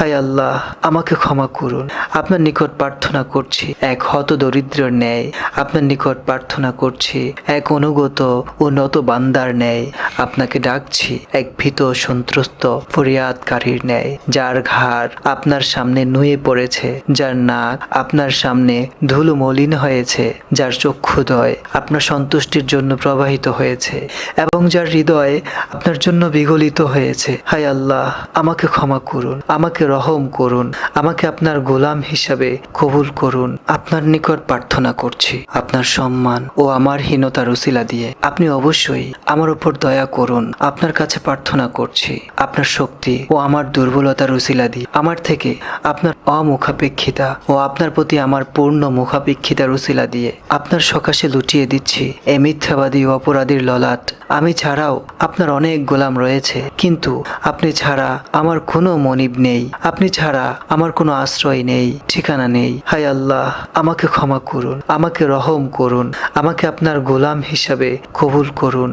হায় আল্লাহ, আমাকে ক্ষমা করুন। আপনার নিকট প্রার্থনা করছি, এক হত দরিদ্রের ন্যায়। আপনার নিকট প্রার্থনা করছি, এক অনুগত ও নত বান্দার ন্যায়। আপনাকে ডাকছি, এক ভীত সন্ত্রস্ত ফরিয়াদকারীর ন্যায়। যার ঘাড় আপনার সামনে নুয়ে পড়েছে, যার নাক আপনার সামনে ধুলো মলিন হয়েছে, যার চক্ষুদয় আপনার সন্তুষ্টির জন্য প্রবাহিত হয়েছে, এবং যার হৃদয় আপনার জন্য বিগলিত হয়েছে। হায় আল্লাহ, আমাকে ক্ষমা করুন, আমাকে রহম করুন। আমাকে আপনার গোলাম হিসাবে কবুল করুন। আপনার নিকট প্রার্থনা করছি। আপনার সম্মান ও আমার হীনতার উসিলা দিয়ে আপনি অবশ্যই আমার উপর দয়া করুন। আপনার কাছে প্রার্থনা করছি। আপনার শক্তি ও আমার দুর্বলতার উসিলা দিয়ে আমার থেকে আপনার অমুখাপেক্ষিতা ও আপনার প্রতি আমার পূর্ণ মুখাপেক্ষিতার উসিলা দিয়ে আপনার সকাশে লুটিয়ে দিচ্ছি। এ মিথ্যাবাদী ও অপরাধীর ললাট। আমি ছাড়াও আপনার অনেক গোলাম রয়েছে। কিন্তু আপনি ছাড়া আমার কোনো মনিব নেই। আপনি ছাড়া আমার কোনো আশ্রয় নেই, ঠিকানা নেই। হায় আল্লাহ, আমাকে ক্ষমা করুন, আমাকে রহম করুন, আমাকে আপনার গোলাম হিসাবে কবুল করুন।